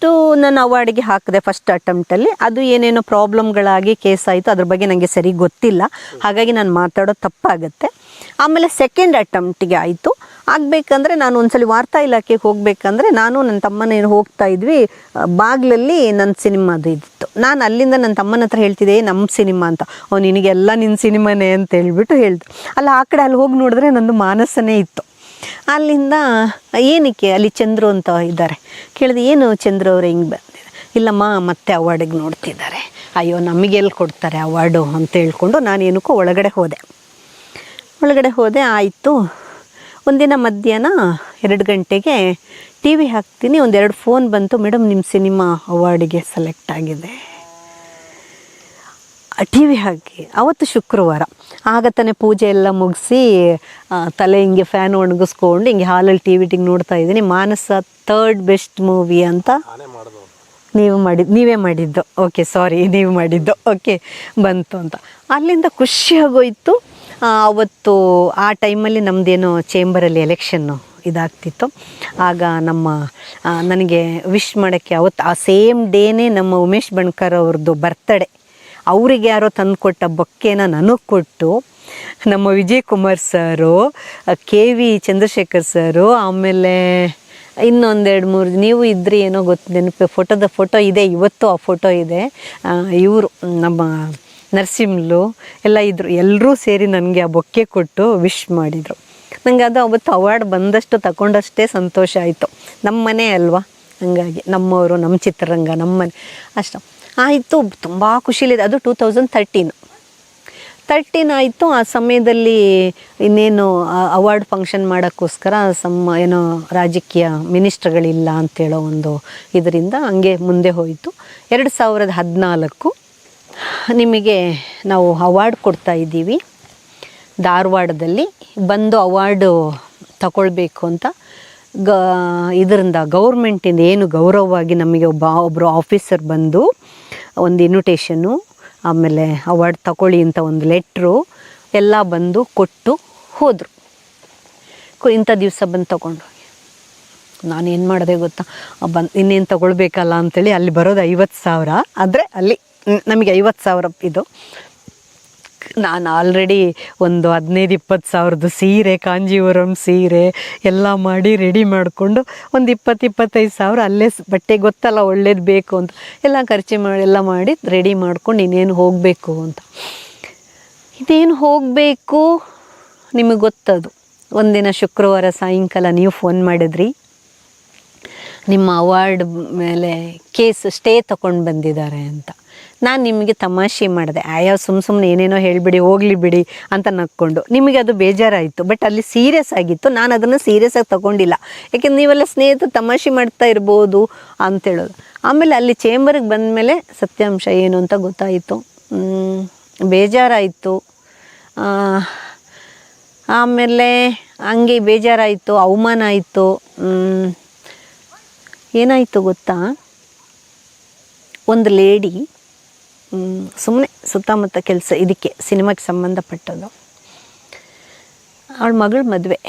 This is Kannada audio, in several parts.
ಫಸ್ಟು ನಾನು ಅವಾರ್ಡಿಗೆ ಹಾಕಿದೆ ಫಸ್ಟ್ ಅಟೆಂಪ್ಟಲ್ಲಿ ಅದು ಏನೇನೋ ಪ್ರಾಬ್ಲಮ್ಗಳಾಗಿ ಕೇಸ್ ಆಯಿತು ಅದ್ರ ಬಗ್ಗೆ ನನಗೆ ಸರಿ ಗೊತ್ತಿಲ್ಲ. ಹಾಗಾಗಿ ನಾನು ಮಾತಾಡೋದು ತಪ್ಪಾಗುತ್ತೆ. ಆಮೇಲೆ ಸೆಕೆಂಡ್ ಅಟೆಂಪ್ಟಿಗೆ ಆಯಿತು. ಆಗಬೇಕಂದ್ರೆ ನಾನು ಒಂದ್ಸಲಿ ವಾರ್ತಾ ಇಲಾಖೆಗೆ ಹೋಗಬೇಕಂದ್ರೆ ನಾನು ನನ್ನ ತಮ್ಮನ ಹೋಗ್ತಾ ಇದ್ವಿ ಬಾಗ್ಲಲ್ಲಿ ನನ್ನ ಸಿನಿಮಾದು ಇದ್ದಿತ್ತು ನಾನು ಅಲ್ಲಿಂದ ನನ್ನ ತಮ್ಮನ ಹತ್ರ ಹೇಳ್ತಿದ್ದೆ "ಏ, ನಮ್ಮ ಸಿನಿಮಾ ಅಂತ. ಅವ್ನು ನಿನಗೆಲ್ಲ ನಿನ್ನ ಸಿನಿಮಾನೇ ಅಂತ ಹೇಳ್ಬಿಟ್ಟು ಹೇಳ್ದು. ಅಲ್ಲ ಆ ಕಡೆ ಅಲ್ಲಿ ಹೋಗಿ ನೋಡಿದ್ರೆ ನಂದು ಮಾನಸನೇ ಇತ್ತು. ಅಲ್ಲಿಂದ ಏನಕ್ಕೆ ಅಲ್ಲಿ ಚಂದ್ರು ಅಂತ ಇದ್ದಾರೆ? ಕೇಳಿದೆ, ಏನು ಚಂದ್ರು ಅವರು ಹಿಂಗೆ ಬಂದಿದೆ? ಇಲ್ಲಮ್ಮ, ಮತ್ತೆ ಅವಾರ್ಡಿಗೆ ನೋಡ್ತಿದ್ದಾರೆ. ಅಯ್ಯೋ, ನಮಗೆ ಎಲ್ಲಿ ಕೊಡ್ತಾರೆ ಅವಾರ್ಡು? ಅಂತ ಹೇಳ್ಕೊಂಡು ನಾನು ಏನಕ್ಕೂ ಒಳಗಡೆ ಹೋದೆ. ಒಳಗಡೆ ಹೋದೆ, ಆಯಿತು. ಒಂದಿನ ಮಧ್ಯಾಹ್ನ ಎರಡು ಗಂಟೆಗೆ ಟಿ ವಿ ಹಾಕ್ತೀನಿ, ಒಂದೆರಡು ಫೋನ್ ಬಂತು. ಮೇಡಮ್ ನಿಮ್ಮ ಸಿನಿಮಾ ಅವಾರ್ಡಿಗೆ ಸೆಲೆಕ್ಟ್ ಆಗಿದೆ. ಟಿ ವಿ ಹಾಕಿ. ಅವತ್ತು ಶುಕ್ರವಾರ. ಆಗ ತಾನೇ ಪೂಜೆ ಎಲ್ಲ ಮುಗಿಸಿ ತಲೆ ಹಿಂಗೆ ಫ್ಯಾನ್ ಒಣಗಿಸ್ಕೊಂಡು ಹಿಂಗೆ ಹಾಲಲ್ಲಿ ಟಿ ವಿಟಿಗೆ ನೋಡ್ತಾ ಇದ್ದೀನಿ. ಮಾನಸ ಥರ್ಡ್ ಬೆಸ್ಟ್ ಮೂವಿ ಅಂತ ನೀವು ಮಾಡಿದ್ದು ನೀವೇ ಮಾಡಿದ್ದು. ಓಕೆ ಸಾರಿ ನೀವು ಮಾಡಿದ್ದು. ಓಕೆ ಬಂತು ಅಂತ. ಅಲ್ಲಿಂದ ಖುಷಿಯಾಗೋಯಿತು. ಅವತ್ತು ಆ ಟೈಮಲ್ಲಿ ನಮ್ಮದೇನೋ ಚೇಂಬರಲ್ಲಿ ಎಲೆಕ್ಷನ್ನು ಇದಾಗ್ತಿತ್ತು. ಆಗ ನಮ್ಮ ನನಗೆ ವಿಶ್ ಮಾಡೋಕ್ಕೆ ಅವತ್ತು ಆ ಸೇಮ್ ಡೇನೇ ನಮ್ಮ ಉಮೇಶ್ ಬಣ್ಕರ್ ಅವ್ರದ್ದು ಬರ್ತಡೇ ಅವ್ರಿಗೆ ಯಾರೋ ತಂದುಕೊಟ್ಟ ಬೊಕ್ಕೆನ ನನಗೆ ಕೊಟ್ಟು ನಮ್ಮ Vijay Kumar sir K V Chandrashekhar sir, ಆಮೇಲೆ ಇನ್ನೊಂದೆರಡು ಮೂರು ನೀವು ಇದ್ರಿ ಏನೋ ಗೊತ್ತು ನೆನಪು, ಫೋಟೋದ ಫೋಟೋ ಇದೆ, ಇವತ್ತು ಆ ಫೋಟೋ ಇದೆ. ಇವರು, ನಮ್ಮ ನರ್ಸಿಂಹ್ಲು ಎಲ್ಲ ಇದ್ರು ಎಲ್ಲರೂ ಸೇರಿ ನನಗೆ ಆ ಬೊಕ್ಕೆ ಕೊಟ್ಟು ವಿಶ್ ಮಾಡಿದರು. ನನಗೆ ಅದು ಅವತ್ತು ಅವಾರ್ಡ್ ಬಂದಷ್ಟು ತಗೊಂಡಷ್ಟೇ ಸಂತೋಷ ಆಯಿತು. ನಮ್ಮ ಮನೆ ಅಲ್ವಾ? ಹಂಗಾಗಿ, ನಮ್ಮವರು, ನಮ್ಮ ಚಿತ್ರರಂಗ ನಮ್ಮ ಮನೆ ಅಷ್ಟು. ಆಯಿತು, ತುಂಬ ಖುಷಿಲಿದೆ. ಅದು ಟೂ ತೌಸಂಡ್ ತರ್ಟೀನ್ ತರ್ಟೀನ್ ಆಯಿತು, ಆ ಸಮಯದಲ್ಲಿ ಇನ್ನೇನು ಅವಾರ್ಡ್ ಫಂಕ್ಷನ್ ಮಾಡೋಕ್ಕೋಸ್ಕರ ಸಮ್ಮ ಏನೋ ರಾಜಕೀಯ ಮಿನಿಸ್ಟ್ರ್ಗಳಿಲ್ಲ ಅಂತೇಳೋ ಒಂದು ಇದರಿಂದ ಹಂಗೆ ಮುಂದೆ ಹೋಯಿತು. ಎರಡು ಸಾವಿರದ ಹದಿನಾಲ್ಕು ನಿಮಗೆ ನಾವು ಅವಾರ್ಡ್ ಕೊಡ್ತಾ ಇದ್ದೀವಿ. ಧಾರವಾಡದಲ್ಲಿ ಬಂದು ಅವಾರ್ಡು ತಗೊಳ್ಬೇಕು ಅಂತ ಗ, ಇದರಿಂದ ಗೌರ್ಮೆಂಟಿಂದ ಏನು ಗೌರವವಾಗಿ ನಮಗೆ ಒಬ್ಬ ಒಬ್ಬರು ಆಫೀಸರ್ ಬಂದು ಒಂದು ಇನ್ವಿಟೇಷನ್ನು ಆಮೇಲೆ ಅವಾರ್ಡ್ ತಗೊಳ್ಳಿ ಅಂತ ಒಂದು ಲೆಟ್ರು ಎಲ್ಲ ಬಂದು ಕೊಟ್ಟು ಹೋದರು. ಇಂಥ ದಿವಸ ಬಂದು ತಗೊಂಡು ನಾನು ಏನು ಮಾಡಿದೆ ಗೊತ್ತಾ? ಬಂದು, ಇನ್ನೇನು ತಗೊಳ್ಬೇಕಲ್ಲ ಅಂಥೇಳಿ ಅಲ್ಲಿ ಬರೋದು ಐವತ್ತು ಸಾವಿರ. ಆದರೆ ಅಲ್ಲಿ, ನಮಗೆ ಐವತ್ತು ಸಾವಿರ ಇದು. ನಾನು ಆಲ್ರೆಡಿ ಒಂದು ಹದಿನೈದು, ಇಪ್ಪತ್ತು ಸಾವಿರದ ಸೀರೆ, ಕಾಂಜೀವರಂ ಸೀರೆ ಎಲ್ಲ ಮಾಡಿ ರೆಡಿ ಮಾಡಿಕೊಂಡು ಒಂದು ಇಪ್ಪತ್ತು, ಇಪ್ಪತ್ತೈದು ಸಾವಿರ ಅಲ್ಲೇ ಬಟ್ಟೆ ಗೊತ್ತಲ್ಲ ಒಳ್ಳೇದು ಬೇಕು ಅಂತ. ಎಲ್ಲ ಖರ್ಚು ಮಾಡಿ ಎಲ್ಲ ಮಾಡಿ ರೆಡಿ ಮಾಡ್ಕೊಂಡು ಇನ್ನೇನು ಹೋಗಬೇಕು ಅಂತ. ಇದೇನು ಹೋಗಬೇಕು? ನಿಮಗೆ ಗೊತ್ತದು. ಒಂದಿನ ಶುಕ್ರವಾರ, ಸಾಯಂಕಾಲ ನೀವು ಫೋನ್ ಮಾಡಿದ್ರಿ. ನಿಮ್ಮ ಅವಾರ್ಡ್ ಮೇಲೆ ಕೇಸ್ ಸ್ಟೇ ತಗೊಂಡು ಬಂದಿದ್ದಾರೆ ಅಂತ. ನಾನು ನಿಮಗೆ ತಮಾಷೆ ಮಾಡಿದೆ. ಆಯಾ ಸುಮ್ಮ ಸುಮ್ಮನೆ ಏನೇನೋ ಹೇಳಿಬಿಡಿ, ಹೋಗ್ಲಿ ಬಿಡಿ ಅಂತ ನಕ್ಕೊಂಡು. ನಿಮಗೆ ಅದು ಬೇಜಾರಾಯಿತು. ಬಟ್ ಅಲ್ಲಿ ಸೀರಿಯಸ್ ಆಗಿತ್ತು. ನಾನು ಅದನ್ನು ಸೀರಿಯಸ್ ಆಗಿ ತಗೊಂಡಿಲ್ಲ. ಯಾಕೆಂದ್ರೆ ನೀವೆಲ್ಲ ಸ್ನೇಹಿತರು ತಮಾಷೆ ಮಾಡ್ತಾ ಇರ್ಬೋದು ಅಂತೇಳೋದು ಆಮೇಲೆ ಅಲ್ಲಿ ಚೇಂಬರ್ಗೆ ಬಂದಮೇಲೆ ಸತ್ಯಾಂಶ ಏನು ಅಂತ ಗೊತ್ತಾಯಿತು. ಬೇಜಾರಾಯಿತು. ಆಮೇಲೆ ಹಂಗೆ ಬೇಜಾರಾಯಿತು, ಅವಮಾನ ಆಯಿತು. ಏನಾಯಿತು ಗೊತ್ತಾ? ಒಂದು ಲೇಡಿ ಸುಮ್ಮನೆ ಸುತ್ತಮುತ್ತ ಕೆಲಸ, ಇದಕ್ಕೆ ಸಿನಿಮಾಗೆ ಸಂಬಂಧಪಟ್ಟದ್ದು. ಅವಳ ಮಗಳ ಮದುವೆ.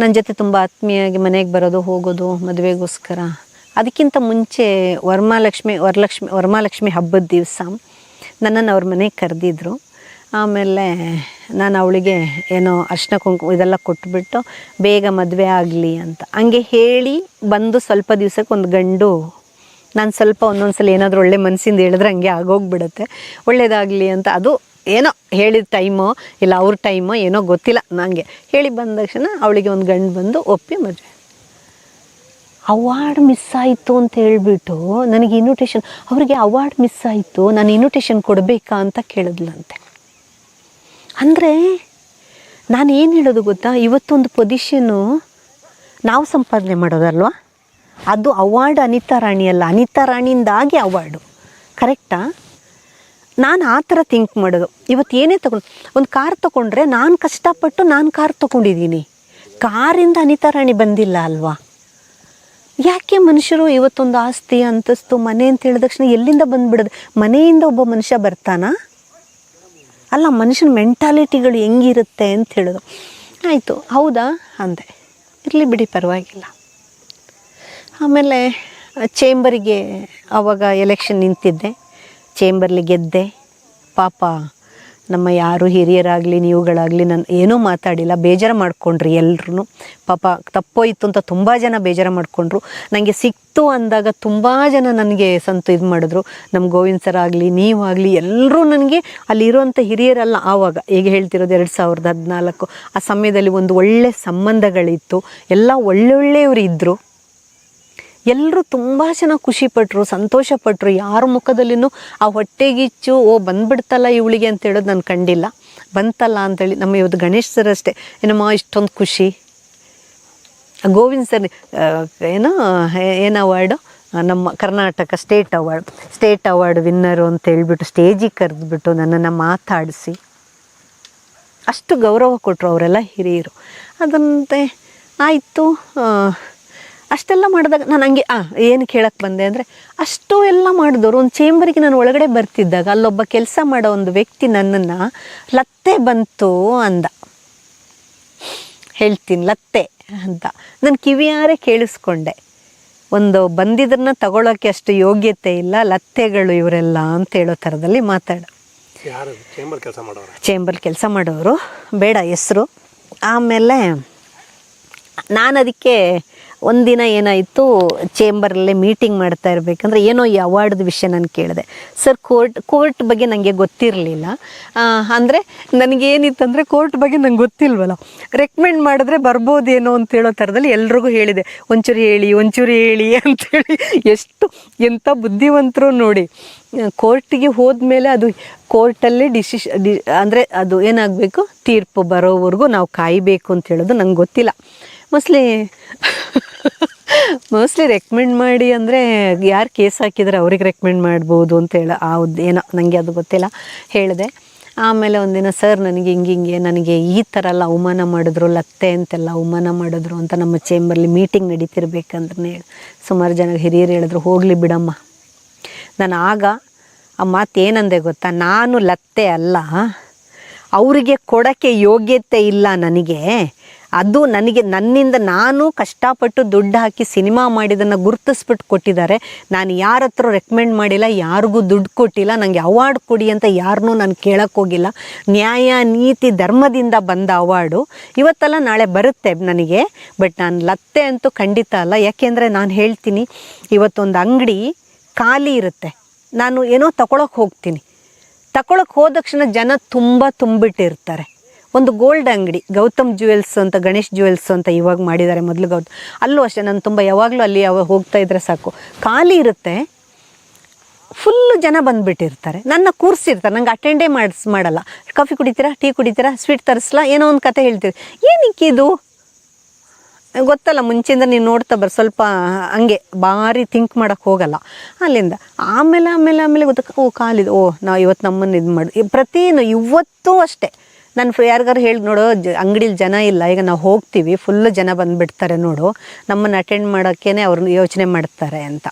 ನನ್ನ ಜೊತೆ ತುಂಬ ಆತ್ಮೀಯಾಗಿ ಮನೆಗೆ ಬರೋದು, ಹೋಗೋದು, ಮದುವೆಗೋಸ್ಕರ. ಅದಕ್ಕಿಂತ ಮುಂಚೆ ವರ್ಮಾಲಕ್ಷ್ಮಿ ವರಲಕ್ಷ್ಮಿ ವರ್ಮಾಲಕ್ಷ್ಮಿ ಹಬ್ಬದ ದಿವಸ ನನ್ನನ್ನು ಅವ್ರ ಮನೆಗೆ ಕರೆದಿದ್ರು. ಆಮೇಲೆ ನಾನು ಅವಳಿಗೆ ಏನೋ ಅರ್ಶಿನ ಕುಂಕುಮ ಇದೆಲ್ಲ ಕೊಟ್ಬಿಟ್ಟು ಬೇಗ ಮದುವೆ ಆಗಲಿ ಅಂತ. ಹಂಗೆ ಹೇಳಿ ಬಂದು ಸ್ವಲ್ಪ ದಿವ್ಸಕ್ಕೆ ಒಂದು ಗಂಡು ನಾನು ಸ್ವಲ್ಪ ಒಂದೊಂದು ಸಲ ಏನಾದರೂ ಒಳ್ಳೆ ಮನಸ್ಸಿಂದ ಹೇಳಿದ್ರೆ ಹಂಗೆ ಆಗೋಗ್ಬಿಡುತ್ತೆ. ಒಳ್ಳೇದಾಗಲಿ ಅಂತ. ಅದು ಏನೋ ಹೇಳಿದ ಟೈಮು ಇಲ್ಲ ಅವ್ರ ಟೈಮು ಏನೋ ಗೊತ್ತಿಲ್ಲ ನನಗೆ ಹೇಳಿ ಬಂದ ತಕ್ಷಣ ಅವಳಿಗೆ ಒಂದು ಗಂಡು ಬಂದು ಒಪ್ಪಿ ಮದುವೆ. ಅವಾರ್ಡ್ ಮಿಸ್ ಆಯಿತು ಅಂತ ಹೇಳ್ಬಿಟ್ಟು ನನಗೆ ಇನ್ವಿಟೇಷನ್ ಅವರಿಗೆ ಅವಾರ್ಡ್ ಮಿಸ್ ಆಯಿತು, ನಾನು ಇನ್ವಿಟೇಷನ್ ಕೊಡಬೇಕಾ ಅಂತ ಕೇಳಿದ್ಲಂತೆ. ಅಂದರೆ ನಾನು ಏನು ಹೇಳೋದು ಗೊತ್ತಾ? ಇವತ್ತೊಂದು ಪೊಸಿಷನ್ನು ನಾವು ಸಂಪಾದನೆ ಮಾಡೋದಲ್ವಾ? ಅದು ಅವಾರ್ಡ್ ಅನಿತಾ ರಾಣಿ ಅಲ್ಲ ಅನಿತಾ ರಾಣಿಯಿಂದಾಗಿ ಅವಾರ್ಡು. ಕರೆಕ್ಟಾ ನಾನು ಆ ಥರ ಥಿಂಕ್ ಮಾಡೋದು. ಇವತ್ತು ಏನೇ ತಗೊಂಡು ಒಂದು ಕಾರ್ ತೊಗೊಂಡ್ರೆ ನಾನು ಕಷ್ಟಪಟ್ಟು ನಾನು ಕಾರ್ ತೊಗೊಂಡಿದ್ದೀನಿ ಕಾರಿಂದ ಅನಿತಾ ರಾಣಿ ಬಂದಿಲ್ಲ ಅಲ್ವಾ? ಯಾಕೆ ಮನುಷ್ಯರು ಇವತ್ತೊಂದು ಆಸ್ತಿ, ಅಂತಸ್ತು, ಮನೆ ಅಂತ ಹೇಳಿದ ತಕ್ಷಣ ಎಲ್ಲಿಂದ ಬಂದುಬಿಡೋದು? ಮನೆಯಿಂದ ಒಬ್ಬ ಮನುಷ್ಯ ಬರ್ತಾನಾ? ಅಲ್ಲ, ಮನುಷ್ಯನ ಮೆಂಟಾಲಿಟಿಗಳು ಹೆಂಗಿರುತ್ತೆ ಅಂತ ಹೇಳೋದು. ಆಯಿತು, ಹೌದಾ? ಅಂದೆ. ಇರಲಿ ಬಿಡಿ, ಪರವಾಗಿಲ್ಲ. ಆಮೇಲೆ ಚೇಂಬರಿಗೆ ಆವಾಗ ಎಲೆಕ್ಷನ್ ನಿಂತಿದ್ದೆ. ಚೇಂಬರ್ಲಿ ಗೆದ್ದೆ. ಪಾಪ, ನಮ್ಮ ಯಾರು ಹಿರಿಯರಾಗಲಿ, ನೀವುಗಳಾಗಲಿ, ನಾನು ಏನೂ ಮಾತಾಡಿಲ್ಲ. ಬೇಜಾರು ಮಾಡ್ಕೊಂಡ್ರಿ ಎಲ್ಲರೂ ಪಾಪ, ತಪ್ಪೋಯ್ತು ಅಂತ ತುಂಬ ಜನ ಬೇಜಾರು ಮಾಡಿಕೊಂಡ್ರು. ನನಗೆ ಸಿಕ್ತು ಅಂದಾಗ ತುಂಬ ಜನ ನನಗೆ ಸಂತು ಇದು ಮಾಡಿದ್ರು. ನಮ್ಮ ಗೋವಿಂದ್ ಸರ್ ಆಗಲಿ ನೀವಾಗಲಿ ಎಲ್ಲರೂ ನನಗೆ ಅಲ್ಲಿರುವಂಥ ಹಿರಿಯರಲ್ಲ ಆವಾಗ. ಈಗ ಹೇಳ್ತಿರೋದು ಎರಡು ಸಾವಿರದ ಹದಿನಾಲ್ಕು. ಆ ಸಮಯದಲ್ಲಿ ಒಂದು ಒಳ್ಳೆ ಸಂಬಂಧಗಳಿತ್ತು. ಎಲ್ಲ ಒಳ್ಳೊಳ್ಳೆಯವರು ಇದ್ದರು ಎಲ್ಲರೂ ತುಂಬ ಜನ ಖುಷಿಪಟ್ಟರು ಸಂತೋಷಪಟ್ಟರು ಯಾರ ಮುಖದಲ್ಲಿನೂ ಆ ಹೊಟ್ಟೆಗಿಚ್ಚು, ಓ, ಬಂದ್ಬಿಡ್ತಲ್ಲ ಇವಳಿಗೆ ಅಂತ ಹೇಳೋದು ನಾನು ಕಂಡಿಲ್ಲ. ಬಂತಲ್ಲ ಅಂತೇಳಿ ನಮ್ಮ ಇವತ್ತು ಗಣೇಶ್ ಸರ್ ಅಷ್ಟೇ. ಏನಮ್ಮ, ಇಷ್ಟೊಂದು ಖುಷಿ. ಗೋವಿಂದ್ ಸರ್ ಏನು ಏನೋ ಅವಾರ್ಡು ನಮ್ಮ Karnataka state award state award winner ಅಂತ ಹೇಳ್ಬಿಟ್ಟು ಸ್ಟೇಜಿಗೆ ಕರೆದ್ಬಿಟ್ಟು ನನ್ನನ್ನು ಮಾತಾಡಿಸಿ. ಅಷ್ಟು ಗೌರವ ಕೊಟ್ಟರು ಅವರೆಲ್ಲ ಹಿರಿಯರು. ಅದಂತೆ ಆಯಿತು. ಅಷ್ಟೆಲ್ಲ ಮಾಡಿದಾಗ ನಾನು ಹಂಗೆ ಆ ಏನು ಕೇಳಕ್ಕೆ ಬಂದೆ? ಅಂದರೆ ಅಷ್ಟು ಎಲ್ಲ ಮಾಡಿದವರು ಒಂದು ಚೇಂಬರಿಗೆ ನಾನು ಒಳಗಡೆ ಬರ್ತಿದ್ದಾಗ ಅಲ್ಲೊಬ್ಬ ಕೆಲಸ ಮಾಡೋ ಒಂದು ವ್ಯಕ್ತಿ ನನ್ನನ್ನು ಲತ್ತೆ ಬಂತು ಅಂದ. ಹೇಳ್ತೀನಿ ಲತ್ತೆ ಅಂತ. ನಾನು ಕಿವಿಯಾರೆ ಕೇಳಿಸ್ಕೊಂಡೆ. ಒಂದು ಬಂದಿದ್ರನ್ನ ತಗೊಳ್ಳೋಕ್ಕೆ ಅಷ್ಟು ಯೋಗ್ಯತೆ ಇಲ್ಲ ಲತ್ತೆಗಳು ಇವರೆಲ್ಲ ಅಂತ ಹೇಳೋ ಥರದಲ್ಲಿ ಮಾತಾಡ. ಯಾರು? ಚೇಂಬರ್ ಕೆಲಸ ಮಾಡೋರು? ಚೇಂಬರ್ ಕೆಲಸ ಮಾಡೋರು. ಬೇಡ ಹೆಸರು. ಆಮೇಲೆ ನಾನು ಅದಕ್ಕೆ ಒಂದಿನ ಏನಾಯಿತು ಚೇಂಬರಲ್ಲೇ ಮೀಟಿಂಗ್ ಮಾಡ್ತಾ ಇರಬೇಕಂದ್ರೆ ಏನೋ ಈ ಅವಾರ್ಡ್ದು ವಿಷಯ ನಾನು ಕೇಳಿದೆ. ಸರ್ ಕೋರ್ಟ್ ಕೋರ್ಟ್ ಬಗ್ಗೆ ನನಗೆ ಗೊತ್ತಿರಲಿಲ್ಲ. ಅಂದರೆ ನನಗೇನಿತ್ತಂದರೆ ಕೋರ್ಟ್ ಬಗ್ಗೆ ನಂಗೆ ಗೊತ್ತಿಲ್ವಲ್ಲ. ರೆಕಮೆಂಡ್ ಮಾಡಿದ್ರೆ ಬರ್ಬೋದೇನೋ ಅಂತ ಹೇಳೋ ಥರದಲ್ಲಿ ಎಲ್ರಿಗೂ ಹೇಳಿದೆ. ಒಂಚೂರು ಹೇಳಿ ಒಂಚೂರು ಹೇಳಿ ಅಂತೇಳಿ ಎಷ್ಟು ಎಂಥ ಬುದ್ಧಿವಂತರು ನೋಡಿ. ಕೋರ್ಟಿಗೆ ಹೋದ್ಮೇಲೆ ಅದು ಕೋರ್ಟಲ್ಲೇ ಡಿಸಿಷ್, ಡಿ, ಅಂದರೆ ಅದು ಏನಾಗಬೇಕು, ತೀರ್ಪು ಬರೋವರೆಗೂ ನಾವು ಕಾಯಬೇಕು ಅಂತ ಹೇಳೋದು ನಂಗೆ ಗೊತ್ತಿಲ್ಲ. ಮೋಸ್ಟ್ಲಿ ಮೋಸ್ಟ್ಲಿ ರೆಕಮೆಂಡ್ ಮಾಡಿ ಅಂದರೆ ಯಾರು ಕೇಸ್ ಹಾಕಿದರೆ ಅವ್ರಿಗೆ ರೆಕಮೆಂಡ್ ಮಾಡ್ಬೋದು ಅಂತ ಹೇಳ ಆ ಏನೋ ನನಗೆ ಅದು ಗೊತ್ತಿಲ್ಲ ಹೇಳಿದೆ. ಆಮೇಲೆ ಒಂದಿನ ಸರ್ ನನಗೆ ಹಿಂಗೆ ಹಿಂಗೆ ನನಗೆ ಈ ಥರ ಎಲ್ಲ ಅವಮಾನ ಮಾಡಿದ್ರು, ಲತ್ತೆ ಅಂತೆಲ್ಲ ಅವಮಾನ ಮಾಡಿದ್ರು ಅಂತ ನಮ್ಮ ಚೇಂಬರ್ಲಿ ಮೀಟಿಂಗ್ ನಡೀತಿರ್ಬೇಕಂದ್ರೆ ಸುಮಾರು ಜನ ಹಿರಿಯರು ಹೇಳಿದ್ರು, ಹೋಗಲಿ ಬಿಡಮ್ಮ. ನಾನು ಆಗ ಆ ಮಾತು ಏನಂದೆ ಗೊತ್ತಾ? ನಾನು ಲತ್ತೆ ಅಲ್ಲ. ಅವರಿಗೆ ಕೊಡೋಕ್ಕೆ ಯೋಗ್ಯತೆ ಇಲ್ಲ ನನಗೆ. ಅದು ನನಗೆ ನನ್ನಿಂದ ನಾನು ಕಷ್ಟಪಟ್ಟು ದುಡ್ಡು ಹಾಕಿ ಸಿನಿಮಾ ಮಾಡಿದ್ದನ್ನು ಗುರುತಿಸ್ಬಿಟ್ಟು ಕೊಟ್ಟಿದ್ದಾರೆ. ನಾನು ಯಾರ ಹತ್ರ ರೆಕಮೆಂಡ್ ಮಾಡಿಲ್ಲ, ಯಾರಿಗೂ ದುಡ್ಡು ಕೊಟ್ಟಿಲ್ಲ ನನಗೆ ಅವಾರ್ಡ್ ಕೊಡಿ ಅಂತ ಯಾರನ್ನೂ ನಾನು ಕೇಳೋಕ್ಕೋಗಿಲ್ಲ ನ್ಯಾಯ, ನೀತಿ, ಧರ್ಮದಿಂದ ಬಂದ ಅವಾರ್ಡು ಇವತ್ತಲ್ಲ ನಾಳೆ ಬರುತ್ತೆ ನನಗೆ ಬಟ್ ನಾನು ಲತ್ತೆ ಅಂತೂ ಖಂಡಿತ ಅಲ್ಲ. ಯಾಕೆಂದರೆ ನಾನು ಹೇಳ್ತೀನಿ, ಇವತ್ತೊಂದು ಅಂಗಡಿ ಖಾಲಿ ಇರುತ್ತೆ. ನಾನು ಏನೋ ತಗೊಳಕ್ಕೆ ಹೋಗ್ತೀನಿ. ತಗೊಳಕ್ಕೆ ಹೋದ ತಕ್ಷಣ ಜನ ತುಂಬ ತುಂಬಿಟ್ಟಿರ್ತಾರೆ. ಒಂದು ಗೋಲ್ಡ್ ಅಂಗಡಿ, ಗೌತಮ್ ಜ್ಯುವೆಲ್ಸ್ ಅಂತ, ಗಣೇಶ್ ಜ್ಯುವೆಲ್ಸ್ ಅಂತ ಇವಾಗ ಮಾಡಿದ್ದಾರೆ ಮೊದಲು ಗೌತಮ್ ಅಲ್ಲೂ ಅಷ್ಟೇ, ನಾನು ತುಂಬ ಯಾವಾಗಲೂ ಅಲ್ಲಿ ಯಾವ ಹೋಗ್ತಾ ಇದ್ರೆ ಸಾಕು. ಖಾಲಿ ಇರುತ್ತೆ ಫುಲ್ಲು ಜನ ಬಂದುಬಿಟ್ಟಿರ್ತಾರೆ. ನನ್ನ ಕೂರಿಸಿರ್ತಾರೆ ನಂಗೆ ಅಟೆಂಡೇ ಮಾಡಿಸ್, ಮಾಡಲ್ಲ. ಕಾಫಿ ಕುಡಿತೀರಾ ಟೀ ಕುಡಿತೀರಾ ಸ್ವೀಟ್ ತರಿಸ್ಲಾ, ಏನೋ ಒಂದು ಕತೆ ಹೇಳ್ತೀರಿ. ಇದು? ಗೊತ್ತಲ್ಲ ಮುಂಚೆಯಿಂದ ನೀನು ನೋಡ್ತಾ ಬರ್, ಸ್ವಲ್ಪ ಹಂಗೆ, ಭಾರಿ ಥಿಂಕ್ ಮಾಡೋಕ್ಕೆ ಹೋಗಲ್ಲ. ಅಲ್ಲಿಂದ, ಆಮೇಲೆ ಆಮೇಲೆ ಆಮೇಲೆ ಗೊತ್ತ, ಓ ಕಾಲಿದು ಓ ನಾವು ಇವತ್ತು ನಮ್ಮನ್ನು ಇದು ಮಾಡಿ ಪ್ರತಿಯೂ ಇವತ್ತೂ ಅಷ್ಟೇ. ನಾನು ಯಾರಿಗಾರು ಹೇಳಿ ನೋಡು ಅಂಗಡಿಲಿ ಜನ ಇಲ್ಲ, ಈಗ ನಾವು ಹೋಗ್ತೀವಿ ಫುಲ್ ಜನ ಬಂದುಬಿಡ್ತಾರೆ ನೋಡು, ನಮ್ಮನ್ನು ಅಟೆಂಡ್ ಮಾಡೋಕ್ಕೇ ಅವ್ರನ್ನ ಯೋಚನೆ ಮಾಡ್ತಾರೆ ಅಂತ.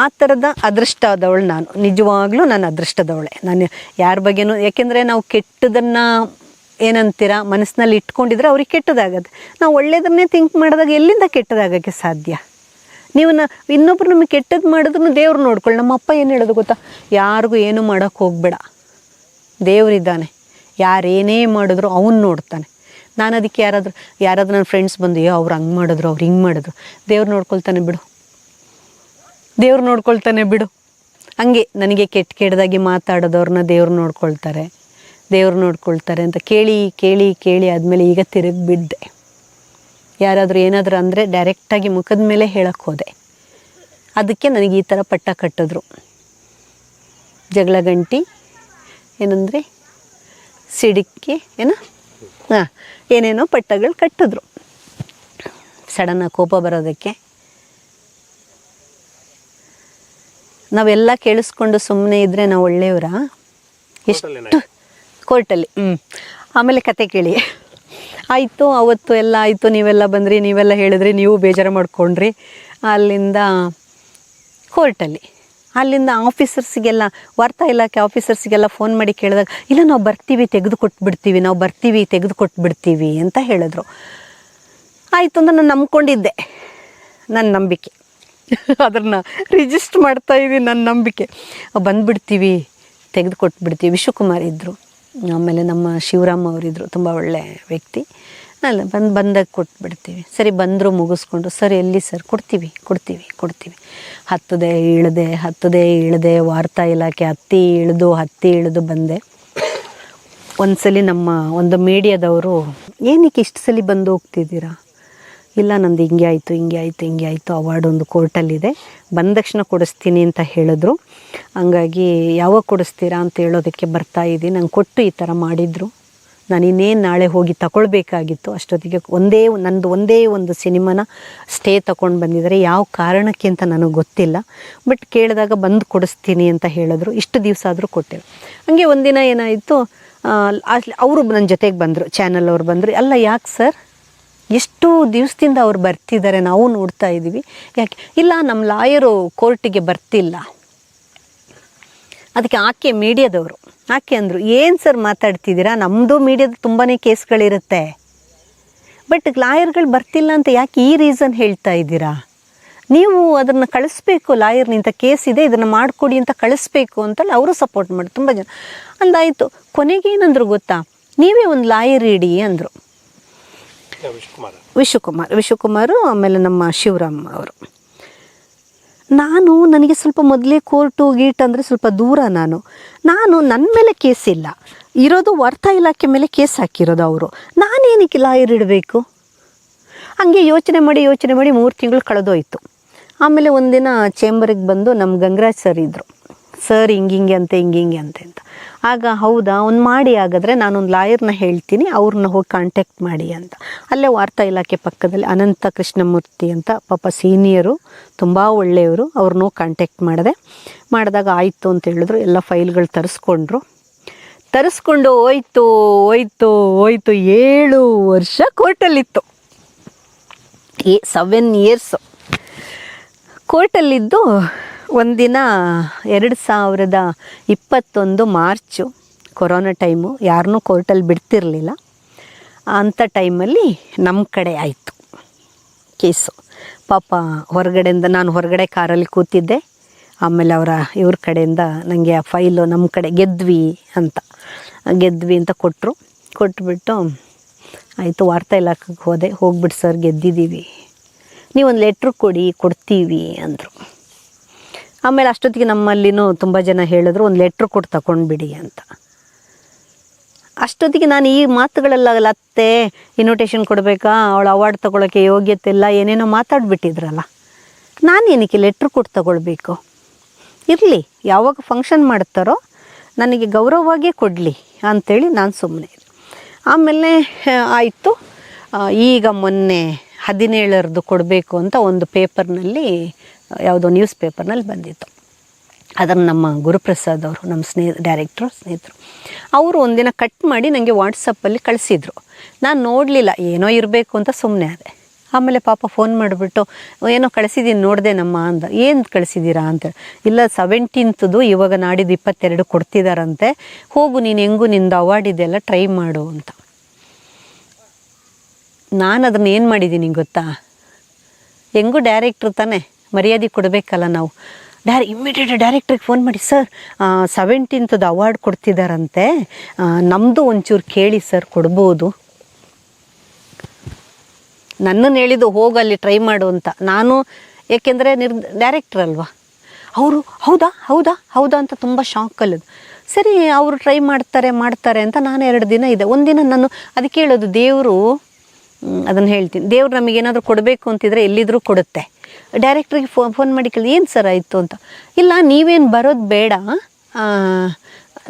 ಆ ಥರದ ಅದೃಷ್ಟದವಳು ನಾನು, ನಿಜವಾಗ್ಲೂ ನಾನು ಅದೃಷ್ಟದವಳೆ. ನಾನು ಯಾರ ಬಗ್ಗೆನೂ, ಯಾಕೆಂದರೆ ನಾವು ಕೆಟ್ಟದನ್ನು ಏನಂತೀರ, ಮನಸ್ಸಿನಲ್ಲಿ ಇಟ್ಕೊಂಡಿದ್ರೆ ಅವ್ರಿಗೆ ಕೆಟ್ಟದಾಗತ್ತೆ. ನಾವು ಒಳ್ಳೇದನ್ನೇ ಥಿಂಕ್ ಮಾಡಿದಾಗ ಎಲ್ಲಿಂದ ಕೆಟ್ಟದಾಗಕ್ಕೆ ಸಾಧ್ಯ? ನೀವು ನ ಇನ್ನೊಬ್ರು ನಮಗೆ ಕೆಟ್ಟದ್ದು ಮಾಡಿದ್ರು ದೇವ್ರು ನೋಡ್ಕೊಳ್ಳಿ ನಮ್ಮ ಅಪ್ಪ ಏನು ಹೇಳೋದು ಗೊತ್ತಾ? ಯಾರಿಗೂ ಏನು ಮಾಡೋಕ್ಕೆ ಹೋಗಬೇಡ. ದೇವರಿದ್ದಾನೆ. ಯಾರೇನೇ ಮಾಡಿದ್ರು ಅವನ್ನ ನೋಡ್ತಾನೆ. ನಾನು ಅದಕ್ಕೆ ಯಾರಾದರೂ ಯಾರಾದರೂ ನನ್ನ ಫ್ರೆಂಡ್ಸ್ ಬಂದು ಅವ್ರು ಹಂಗೆ ಮಾಡಿದ್ರು, ಅವ್ರು ಹಿಂಗೆ ಮಾಡಿದ್ರು. ದೇವ್ರು ನೋಡ್ಕೊಳ್ತಾನೆ ಬಿಡು. ದೇವ್ರು ನೋಡ್ಕೊಳ್ತಾನೆ ಬಿಡು. ಹಂಗೆ ನನಗೆ ಕೆಟ್ಟ ಕೆಟ್ಟದಾಗಿ ಮಾತಾಡೋದವ್ರನ್ನ ದೇವ್ರು ನೋಡ್ಕೊಳ್ತಾರೆ. ದೇವ್ರು ನೋಡ್ಕೊಳ್ತಾರೆ ಅಂತ ಕೇಳಿ ಕೇಳಿ ಕೇಳಿ ಆದಮೇಲೆ ಈಗ ತಿರುಗಿ ಬಿದ್ದೆ ಯಾರಾದರೂ ಏನಾದರೂ ಅಂದರೆ ಡೈರೆಕ್ಟಾಗಿ ಮುಖದ ಮೇಲೆ ಹೇಳಕ್ಕೆ ಹೋದೆ. ಅದಕ್ಕೆ ನನಗೆ ಈ ಥರ ಪಟ್ಟ ಕಟ್ಟಿದ್ರು. ಜಗಳ ಗಂಟಿ, ಏನಂದರೆ ಸಿಡಿಕ್ಕೆ ಏನ? ಹಾಂ ಏನೇನೋ ಪಟ್ಟಗಳು ಕಟ್ಟಿದ್ರು. ಸಡನ್ನಾಗಿ ಕೋಪ ಬರೋದಕ್ಕೆ. ನಾವೆಲ್ಲ ಕೇಳಿಸ್ಕೊಂಡು ಸುಮ್ಮನೆ ಇದ್ದರೆ ನಾವು ಒಳ್ಳೆಯವರ? ಎಷ್ಟು ಕೋರ್ಟಲ್ಲಿ ಹ್ಞೂ ಆಮೇಲೆ ಕತೆ ಕೇಳಿ. ಆಯಿತು ಅವತ್ತು ಎಲ್ಲ ಆಯಿತು ನೀವೆಲ್ಲ ಬಂದ್ರಿ ನೀವೆಲ್ಲ ಹೇಳಿದ್ರಿ ನೀವು ಬೇಜಾರು ಮಾಡ್ಕೊಂಡ್ರಿ. ಅಲ್ಲಿಂದ ಕೋರ್ಟಲ್ಲಿ ಅಲ್ಲಿಂದ ಆಫೀಸರ್ಸಿಗೆಲ್ಲ, ವಾರ್ತಾ ಇಲಾಖೆ ಆಫೀಸರ್ಸಿಗೆಲ್ಲ ಫೋನ್ ಮಾಡಿ ಕೇಳಿದಾಗ, ಇಲ್ಲ, ನಾವು ಬರ್ತೀವಿ ತೆಗೆದು ಕೊಟ್ಬಿಡ್ತೀವಿ ನಾವು ಬರ್ತೀವಿ ತೆಗೆದು ಕೊಟ್ಬಿಡ್ತೀವಿ ಅಂತ ಹೇಳಿದ್ರು. ಆಯಿತು ಅಂತ ನಾನು ನಂಬ್ಕೊಂಡಿದ್ದೆ ನನ್ನ ನಂಬಿಕೆ. ಅದನ್ನು ರಿಜಿಸ್ಟರ್ ಮಾಡ್ತಾ ಇದ್ದೀನಿ ನನ್ನ ನಂಬಿಕೆ. ಬಂದುಬಿಡ್ತೀವಿ, ತೆಗೆದುಕೊಟ್ಬಿಡ್ತೀವಿ. ವಿಶ್ವಕುಮಾರ್ ಇದ್ದರು ಆಮೇಲೆ ನಮ್ಮ ಶಿವರಾಮ್ ಅವರಿದ್ದರು ತುಂಬ ಒಳ್ಳೆಯ ವ್ಯಕ್ತಿ. ಅಲ್ಲ, ಬಂದು, ಬಂದಾಗ ಕೊಟ್ಬಿಡ್ತೀವಿ. ಸರಿ, ಬಂದರೂ ಮುಗಿಸ್ಕೊಂಡು, ಸರಿ, ಎಲ್ಲಿ ಸರ್? ಕೊಡ್ತೀವಿ ಕೊಡ್ತೀವಿ ಕೊಡ್ತೀವಿ. ಹತ್ತದೆ ಇಳಿದೆ ಹತ್ತದೆ ಇಳಿದೆ, ವಾರ್ತಾ ಇಲಾಖೆ ಹತ್ತಿ ಇಳಿದು ಹತ್ತಿ ಇಳಿದು ಬಂದೆ. ಒಂದ್ಸಲಿ ನಮ್ಮ ಒಂದು ಮೀಡಿಯಾದವರು, ಏನಕ್ಕೆ ಇಷ್ಟು ಸಲ ಬಂದು ಹೋಗ್ತಿದ್ದೀರಾ? ಇಲ್ಲ, ನಂದು ಹಿಂಗೆ ಆಯಿತು ಹಿಂಗೆ ಆಯಿತು ಹಿಂಗೆ ಆಯಿತು, ಅವಾರ್ಡ್ ಒಂದು ಕೋರ್ಟಲ್ಲಿದೆ. ಬಂದ ತಕ್ಷಣ ಕೊಡಿಸ್ತೀನಿ ಅಂತ ಹೇಳಿದ್ರು. ಹಂಗಾಗಿ ಯಾವಾಗ ಕೊಡಿಸ್ತೀರಾ ಅಂತ ಹೇಳೋದಕ್ಕೆ ಬರ್ತಾ ಇದ್ದೀನಿ ನಂಗೆ ಕೊಟ್ಟು ಈ ಥರ ಮಾಡಿದರು. ನಾನು ಇನ್ನೇನು ನಾಳೆ ಹೋಗಿ ತಗೊಳ್ಬೇಕಾಗಿತ್ತು ಅಷ್ಟೊತ್ತಿಗೆ ಒಂದೇ ನಂದು ಒಂದೇ ಒಂದು ಸಿನಿಮಾನ ಸ್ಟೇ ತಗೊಂಡು ಬಂದಿದ್ದಾರೆ. ಯಾವ ಕಾರಣಕ್ಕೆ ಅಂತ ನನಗೆ ಗೊತ್ತಿಲ್ಲ. ಬಟ್ ಕೇಳಿದಾಗ ಬಂದು ಕೊಡಿಸ್ತೀನಿ ಅಂತ ಹೇಳಿದ್ರು. ಇಷ್ಟು ದಿವಸ ಆದರೂ ಕೊಟ್ಟೆವು. ಹಂಗೆ ಒಂದಿನ ಏನಾಯಿತು ಅವರು ನನ್ನ ಜೊತೆಗೆ ಬಂದರು ಚಾನಲ್ ಅವ್ರು ಬಂದರು. ಅಲ್ಲ, ಯಾಕೆ ಸರ್? ಎಷ್ಟು ದಿವಸದಿಂದ ಅವ್ರು ಬರ್ತಿದ್ದಾರೆ. ನಾವು ನೋಡ್ತಾ ಇದ್ದೀವಿ ಯಾಕೆ? ಇಲ್ಲ ನಮ್ಮ ಲಾಯರು ಕೋರ್ಟಿಗೆ ಬರ್ತಿಲ್ಲ. ಅದಕ್ಕೆ ಆಕೆ ಮೀಡಿಯಾದವರು. ಆಕೆ ಅಂದರು ಏನು ಸರ್ ಮಾತಾಡ್ತಿದ್ದೀರಾ? ನಮ್ಮದು ಮೀಡಿಯಾದ ತುಂಬಾ ಕೇಸ್ಗಳಿರುತ್ತೆ. ಬಟ್ ಲಾಯರ್ಗಳು ಬರ್ತಿಲ್ಲ ಅಂತ ಯಾಕೆ ಈ ರೀಸನ್ ಹೇಳ್ತಾ ಇದ್ದೀರಾ? ನೀವು ಅದನ್ನು ಕಳಿಸ್ಬೇಕು ಲಾಯರ್ ನಿಂತ ಕೇಸ್ ಇದೆ ಇದನ್ನು ಮಾಡಿಕೊಡಿ ಅಂತ ಕಳಿಸ್ಬೇಕು ಅಂತೇಳಿ ಅವರು ಸಪೋರ್ಟ್ ಮಾಡಿ ತುಂಬ ಜನ. ಅಂದಾಯಿತು ಕೊನೆಗೇನಂದ್ರು ಗೊತ್ತಾ? ನೀವೇ ಒಂದು ಲಾಯರ್ ಇಡಿ ಅಂದರು. ವಿಶ್ವಕುಮಾರ್. ವಿಶ್ವಕುಮಾರ್ ವಿಶ್ವಕುಮಾರು ಆಮೇಲೆ ನಮ್ಮ ಶಿವರಾಮ್ ಅವರು. ನಾನು ನನಗೆ ಸ್ವಲ್ಪ ಮೊದಲೇ ಕೋರ್ಟು ಗೀಟ್ ಅಂದರೆ ಸ್ವಲ್ಪ ದೂರ ನಾನು. ನಾನು ನನ್ನ ಮೇಲೆ ಕೇಸ್ ಇಲ್ಲ. ಇರೋದು ವಾರ್ತಾ ಇಲಾಖೆ ಮೇಲೆ ಕೇಸ್ ಹಾಕಿರೋದು ಅವರು. ನಾನೇನಕ್ಕೆ ಲಾಯರ್ ಇಡಬೇಕು? ಹಂಗೆ ಯೋಚನೆ ಮಾಡಿ ಯೋಚನೆ ಮಾಡಿ ಮೂರು ತಿಂಗಳು ಕಳೆದೋಯ್ತು. ಆಮೇಲೆ ಒಂದಿನ ಚೇಂಬರಿಗೆ ಬಂದು ನಮ್ಮ ಗಂಗರಾಜ್ ಸರ್ ಇದ್ದರು ಸರ್ ಹಿಂಗಿಂಗೆ ಅಂತೆ ಹಿಂಗಿಂಗೆ ಅಂತೆ ಅಂತ. ಆಗ ಹೌದಾ ಒಂದು ಮಾಡಿ ಹಾಗಾದರೆ ನಾನೊಂದು ಲಾಯರ್ನ ಹೇಳ್ತೀನಿ ಅವ್ರನ್ನ ಹೋಗಿ ಕಾಂಟ್ಯಾಕ್ಟ್ ಮಾಡಿ ಅಂತ. ಅಲ್ಲೇ ವಾರ್ತಾ ಇಲಾಖೆ ಪಕ್ಕದಲ್ಲಿ ಅನಂತ ಕೃಷ್ಣಮೂರ್ತಿ ಅಂತ ಪಾಪ ಸೀನಿಯರು ತುಂಬ ಒಳ್ಳೆಯವರು ಅವ್ರನ್ನೂ ಕಾಂಟ್ಯಾಕ್ಟ್ ಮಾಡಿದೆ. ಮಾಡಿದಾಗ ಆಯಿತು ಅಂತ ಹೇಳಿದ್ರು, ಎಲ್ಲ ಫೈಲ್ಗಳು ತರಿಸ್ಕೊಂಡ್ರು. ತರಿಸ್ಕೊಂಡು ಹೋಯ್ತು ಹೋಯ್ತು ಹೋಯ್ತು, ಏಳು ವರ್ಷ ಕೋರ್ಟಲ್ಲಿತ್ತು. ಏ ಸೆವೆನ್ ಇಯರ್ಸು ಕೋರ್ಟಲ್ಲಿದ್ದು ಒಂದಿನ ಎರಡು ಸಾವಿರದ ಇಪ್ಪತ್ತೊಂದು ಮಾರ್ಚು, ಕೊರೋನಾ ಟೈಮು ಯಾರನ್ನೂ ಕೋರ್ಟಲ್ಲಿ ಬಿಡ್ತಿರಲಿಲ್ಲ. ಅಂಥ ಟೈಮಲ್ಲಿ ನಮ್ಮ ಕಡೆ ಆಯಿತು ಕೇಸು. ಪಾಪ ಹೊರಗಡೆಯಿಂದ ನಾನು ಹೊರಗಡೆ ಕಾರಲ್ಲಿ ಕೂತಿದ್ದೆ. ಆಮೇಲೆ ಅವರ, ಇವ್ರ ಕಡೆಯಿಂದ ನನಗೆ ಆ ಫೈಲು ನಮ್ಮ ಕಡೆ ಗೆದ್ವಿ ಅಂತ. ಗೆದ್ವಿ ಅಂತ ಕೊಟ್ಟರು ಕೊಟ್ಬಿಟ್ಟು ಆಯಿತು, ವಾರ್ತಾ ಇಲಾಖೆಗೆ ಹೋದೆ. ಹೋಗ್ಬಿಟ್ಟು ಸರ್ ಗೆದ್ದಿದ್ದೀವಿ. ನೀವೊಂದು ಲೆಟ್ರ್ ಕೊಡಿ, ಕೊಡ್ತೀವಿ ಅಂದರು. ಆಮೇಲೆ ಅಷ್ಟೊತ್ತಿಗೆ ನಮ್ಮಲ್ಲಿನೂ ತುಂಬ ಜನ ಹೇಳಿದ್ರು, ಒಂದು ಲೆಟ್ರ್ ಕೊಟ್ಟು ತಗೊಂಡ್ಬಿಡಿ ಅಂತ. ಅಷ್ಟೊತ್ತಿಗೆ ನಾನು ಈ ಮಾತುಗಳೆಲ್ಲ ಅತ್ತೆ ಇನ್ವಿಟೇಷನ್ ಕೊಡಬೇಕಾ? ಅವಳು ಅವಾರ್ಡ್ ತಗೊಳ್ಳೋಕ್ಕೆ ಯೋಗ್ಯತೆ ಇಲ್ಲ, ಏನೇನೋ ಮಾತಾಡ್ಬಿಟ್ಟಿದ್ರಲ್ಲ. ನಾನು ಏನಕ್ಕೆ ಲೆಟ್ರ್ ಕೊಟ್ಟು ತಗೊಳ್ಬೇಕು? ಇರಲಿ, ಯಾವಾಗ ಫಂಕ್ಷನ್ ಮಾಡ್ತಾರೋ ನನಗೆ ಗೌರವವಾಗೇ ಕೊಡಲಿ ಅಂಥೇಳಿ ನಾನು ಸುಮ್ಮನೆ ಆಮೇಲೆ ಆಯಿತು. ಈಗ ಮೊನ್ನೆ ಹದಿನೇಳರದ್ದು ಕೊಡಬೇಕು ಅಂತ ಒಂದು ಪೇಪರ್ನಲ್ಲಿ ಯಾವುದೋ ನ್ಯೂಸ್ ಪೇಪರ್ನಲ್ಲಿ ಬಂದಿತ್ತು. ಅದನ್ನು ನಮ್ಮ ಗುರುಪ್ರಸಾದ್ ಅವರು, ನಮ್ಮ ಸ್ನೇಹ ಡೈರೆಕ್ಟ್ರು ಸ್ನೇಹಿತರು, ಅವರು ಒಂದಿನ ಕಟ್ ಮಾಡಿ ನನಗೆ ವಾಟ್ಸಪ್ಪಲ್ಲಿ ಕಳಿಸಿದ್ರು. ನಾನು ನೋಡಲಿಲ್ಲ, ಏನೋ ಇರಬೇಕು ಅಂತ ಸುಮ್ಮನೆ ಆದೆ. ಆಮೇಲೆ ಪಾಪ ಫೋನ್ ಮಾಡಿಬಿಟ್ಟು, ಏನೋ ಕಳಿಸಿದ್ದೀನಿ ನೋಡಿದೆ ನಮ್ಮ ಅಂದ. ಏನು ಕಳಿಸಿದ್ದೀರಾ ಅಂತ ಇಲ್ಲ ಸೆವೆಂಟೀನ್ತ್ದು ಇವಾಗ ನಾಡಿದ್ದು ಇಪ್ಪತ್ತೆರಡು ಕೊಡ್ತಿದ್ದಾರಂತೆ ಹೋಗು, ನೀನು ಹೆಂಗೂ ನಿಂದು ಅವಾರ್ಡ್ ಇದೆಲ್ಲ ಟ್ರೈ ಮಾಡು ಅಂತ. ನಾನು ಅದನ್ನ ಏನು ಮಾಡಿದ್ದೀನಿ ಗೊತ್ತಾ? ಹೆಂಗೂ ಡೈರೆಕ್ಟ್ರು ತಾನೇ? ಮರ್ಯಾದೆ ಕೊಡಬೇಕಲ್ಲ ನಾವು. ಡೈರೆ ಇಮ್ಮಿಡಿಯೇಟ್ ಡೈರೆಕ್ಟ್ರಿಗೆ ಫೋನ್ ಮಾಡಿ, ಸರ್ ಸೆವೆಂಟೀನ್ತದ್ದು ಅವಾರ್ಡ್ ಕೊಡ್ತಿದ್ದಾರಂತೆ ನಮ್ಮದು ಒಂಚೂರು ಕೇಳಿ, ಸರ್, ಕೊಡ್ಬೋದು. ನನ್ನನ್ನು ಹೇಳಿದ್ದು ಹೋಗಲ್ಲಿ ಟ್ರೈ ಮಾಡು ಅಂತ. ನಾನು, ಏಕೆಂದರೆ ನಿರ್ ಡೈರೆಕ್ಟ್ರ್ ಅಲ್ವಾ. ಅವರು, ಹೌದಾ ಹೌದಾ ಹೌದಾ ಅಂತ ತುಂಬ ಶಾಕ್ ಅಲ್ಲದು ಸರಿ, ಅವರು ಟ್ರೈ ಮಾಡ್ತಾರೆ ಮಾಡ್ತಾರೆ ಅಂತ ನಾನು ಎರಡು ದಿನ ಇದೆ. ಒಂದಿನ ನಾನು ಅದಕ್ಕೆ ಹೇಳೋದು, ದೇವರು ಅದನ್ನು ಹೇಳ್ತೀನಿ. ದೇವ್ರು ನಮಗೇನಾದರೂ ಕೊಡಬೇಕು ಅಂತಿದ್ರೆ ಎಲ್ಲಿದ್ರೂ ಕೊಡುತ್ತೆ. ಡೈರೆಕ್ಟ್ರಿಗೆ ಫೋ ಫೋನ್ ಮಾಡಿ ಕೇಳಿ ಏನು ಸರ್ ಆಯಿತು ಅಂತ? ಇಲ್ಲ, ನೀವೇನು ಬರೋದು ಬೇಡ.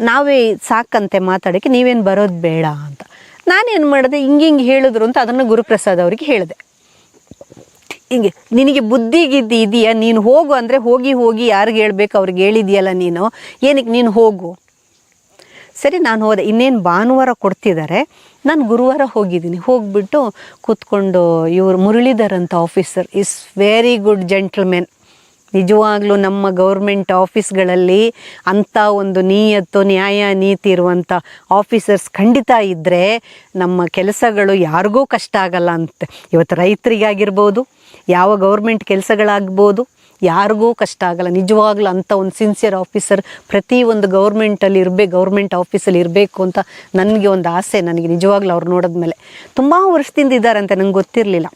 ನಾವೇ ಸಾಕಂತೆ ಮಾತಾಡೋಕ್ಕೆ, ನೀವೇನು ಬರೋದು ಬೇಡ ಅಂತ. ನಾನೇನು ಮಾಡಿದೆ? ಹಿಂಗೆ ಹಿಂಗೆ ಹೇಳಿದ್ರು ಅಂತ ಅದನ್ನು ಗುರುಪ್ರಸಾದ್ ಅವರಿಗೆ ಹೇಳಿದೆ. ಹಿಂಗೆ, ನಿನಗೆ ಬುದ್ಧಿಗಿದ್ದು ಇದೆಯಾ? ನೀನು ಹೋಗು ಅಂದರೆ ಹೋಗಿ ಹೋಗಿ ಯಾರಿಗೆ ಹೇಳಬೇಕು? ಅವ್ರಿಗೆ ಹೇಳಿದೆಯಲ್ಲ ನೀನು? ಏನಕ್ಕೆ ನೀನು ಹೋಗು? ಸರಿ, ನಾನು ಹೋದೆ. ಇನ್ನೇನು ಭಾನುವಾರ ಕೊಡ್ತಿದ್ದಾರೆ ನಾನು ಗುರುವಾರ ಹೋಗಿದ್ದೀನಿ. ಹೋಗಿಬಿಟ್ಟು ಕೂತ್ಕೊಂಡು ಇವರು ಮುರಳೀಧರ್ ಅಂತ officer is very good gentlemen ನಿಜವಾಗ್ಲೂ ನಮ್ಮ ಗೌರ್ಮೆಂಟ್ ಆಫೀಸ್ಗಳಲ್ಲಿ ಅಂಥ ಒಂದು ನೀಯತ್ತು, ನ್ಯಾಯ ನೀತಿ ಇರುವಂಥ ಆಫೀಸರ್ಸ್ ಖಂಡಿತ ಇದ್ದರೆ ನಮ್ಮ ಕೆಲಸಗಳು ಯಾರಿಗೂ ಕಷ್ಟ ಆಗಲ್ಲ ಅಂತ. ಇವತ್ತು ರೈತರಿಗಾಗಿರ್ಬೋದು, ಯಾವ ಗೌರ್ಮೆಂಟ್ ಕೆಲಸಗಳಾಗ್ಬೋದು ಯಾರಿಗೂ ಕಷ್ಟ ಆಗಲ್ಲ. ನಿಜವಾಗ್ಲೂ ಅಂಥ ಒಂದು ಸಿನ್ಸಿಯರ್ ಆಫೀಸರ್ ಪ್ರತಿ ಒಂದು ಗೌರ್ಮೆಂಟಲ್ಲಿ ಇರಬೇಕು ಗೌರ್ಮೆಂಟ್ ಆಫೀಸಲ್ಲಿ ಇರಬೇಕು ಅಂತ ನನಗೆ ಒಂದು ಆಸೆ. ನನಗೆ ನಿಜವಾಗ್ಲೂ ಅವ್ರು ನೋಡಿದ್ಮೇಲೆ. ತುಂಬ ವರ್ಷದಿಂದ ಇದ್ದಾರಂತೆ, ನಂಗೆ ಗೊತ್ತಿರಲಿಲ್ಲ.